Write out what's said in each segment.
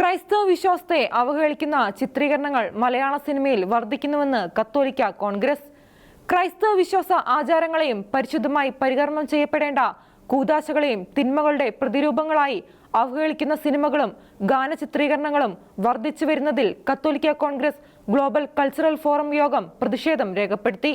ക്രൈസ്തവ വിശ്വാസത്തെ അവഹേളിക്കുന്ന ചിത്രീകരണങ്ങൾ മലയാള സിനിമയിൽ വർദ്ധിക്കുന്നുവെന്ന് കത്തോലിക്ക കോൺഗ്രസ്. ക്രൈസ്തവ വിശ്വാസ ആചാരങ്ങളെയും പരിശുദ്ധമായി പരികർമ്മം ചെയ്യപ്പെടേണ്ട കൂതാശകളെയും തിന്മകളുടെ പ്രതിരൂപങ്ങളായി അവഹേളിക്കുന്ന സിനിമകളും ഗാന ചിത്രീകരണങ്ങളും വർദ്ധിച്ചു വരുന്നതിൽ കത്തോലിക്ക കോൺഗ്രസ് ഗ്ലോബൽ കൾച്ചറൽ ഫോറം യോഗം പ്രതിഷേധം രേഖപ്പെടുത്തി.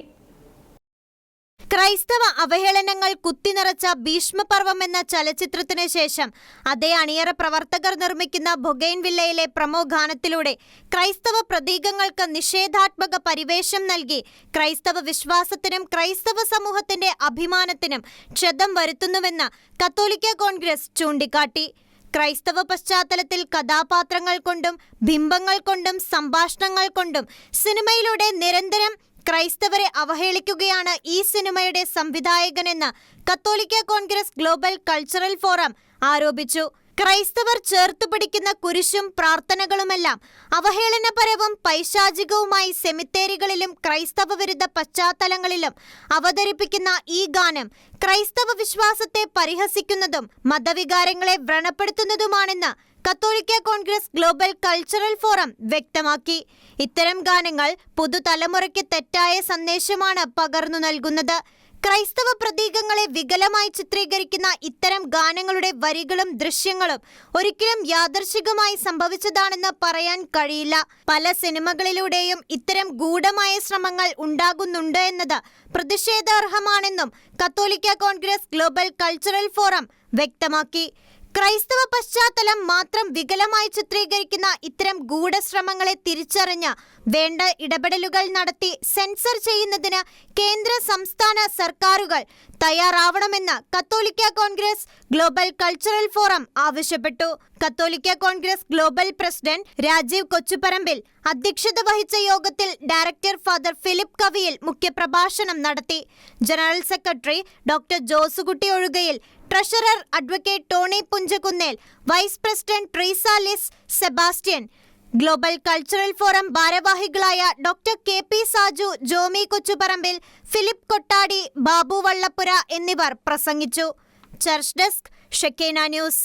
ക്രൈസ്തവ അവഹേളനങ്ങൾ കുത്തിനിറച്ച ഭീഷ്മപർവം എന്ന ചലച്ചിത്രത്തിന് ശേഷം അതേ അണിയറ പ്രവർത്തകർ നിർമ്മിക്കുന്ന ബൊഗൈൻ വില്ലയിലെ പ്രമോ ഗാനത്തിലൂടെ ക്രൈസ്തവ പ്രതീകങ്ങൾക്ക് നിഷേധാത്മക പരിവേഷം നൽകി ക്രൈസ്തവ വിശ്വാസത്തിനും ക്രൈസ്തവ സമൂഹത്തിന്റെ അഭിമാനത്തിനും ക്ഷതം വരുത്തുന്നുവെന്ന് കത്തോലിക്ക കോൺഗ്രസ് ചൂണ്ടിക്കാട്ടി. ക്രൈസ്തവ പശ്ചാത്തലത്തിൽ കഥാപാത്രങ്ങൾ കൊണ്ടും ബിംബങ്ങൾ കൊണ്ടും സംഭാഷണങ്ങൾ കൊണ്ടും സിനിമയിലൂടെ നിരന്തരം ക്രൈസ്തവരെ അവഹേളിക്കുകയാണ് ഈ സിനിമയുടെ സംവിധായകനെന്ന് കത്തോലിക്ക കോൺഗ്രസ് ഗ്ലോബൽ കൾച്ചറൽ ഫോറം ആരോപിച്ചു. ക്രൈസ്തവർ ചേർത്തു പിടിക്കുന്ന കുരിശും പ്രാർത്ഥനകളുമെല്ലാം അവഹേളനപരവും പൈശാചികവുമായി സെമിത്തേരികളിലും ക്രൈസ്തവ വിരുദ്ധ പശ്ചാത്തലങ്ങളിലും അവതരിപ്പിക്കുന്ന ഈ ഗാനം ക്രൈസ്തവ വിശ്വാസത്തെ പരിഹസിക്കുന്നതും മതവികാരങ്ങളെ വ്രണപ്പെടുത്തുന്നതുമാണെന്ന് കത്തോലിക്ക കോൺഗ്രസ് ഗ്ലോബൽ കൾച്ചറൽ ഫോറം വ്യക്തമാക്കി. ഇത്തരം ഗാനങ്ങൾ പുതുതലമുറയ്ക്ക് തെറ്റായ സന്ദേശമാണ് പകർന്നു നൽകുന്നത്. ക്രൈസ്തവ പ്രതീകങ്ങളെ വികലമായി ചിത്രീകരിക്കുന്ന ഇത്തരം ഗാനങ്ങളുടെ വരികളും ദൃശ്യങ്ങളും ഒരിക്കലും യാദർശികമായി സംഭവിച്ചതാണെന്ന് പറയാൻ കഴിയില്ല. പല സിനിമകളിലൂടെയും ഇത്തരം ഗൂഢമായ ശ്രമങ്ങൾ ഉണ്ടാകുന്നുണ്ട് എന്നത് പ്രതിഷേധാർഹമാണെന്നും കത്തോലിക്ക കോൺഗ്രസ് ഗ്ലോബൽ കൾച്ചറൽ ഫോറം വ്യക്തമാക്കി. ക്രൈസ്തവ പശ്ചാത്തലം മാത്രം വികലമായി ചിത്രീകരിക്കുന്ന ഇത്തരം ഗൂഢശ്രമങ്ങളെ തിരിച്ചറിഞ്ഞ് വേണ്ട ഇടപെടലുകൾ നടത്തി സെൻസർ ചെയ്യുന്നതിന് കേന്ദ്ര സംസ്ഥാന സർക്കാരുകൾ തയ്യാറാവണമെന്ന് കത്തോലിക്ക കോൺഗ്രസ് ഗ്ലോബൽ കൾച്ചറൽ ഫോറം ആവശ്യപ്പെട്ടു. കത്തോലിക്ക Congress global president Rajeev Kochuparambil അധ്യക്ഷത വഹിച്ച യോഗത്തിൽ ഡയറക്ടർ ഫാദർ ഫിലിപ്പ് കവിയിൽ മുഖ്യപ്രഭാഷണം നടത്തി. General secretary doctor Josekutty Ozhukayil treasurer advocate Tony Punchakunnel vice president Treesa Lis Sebastian global cultural forum ഭാരവാഹികളായ doctor K P Saju Jomi Kochuparambil Philip Kottadi Babu Vallappura എന്നിവർ പ്രസംഗിച്ചു. Church desk Shekinah news.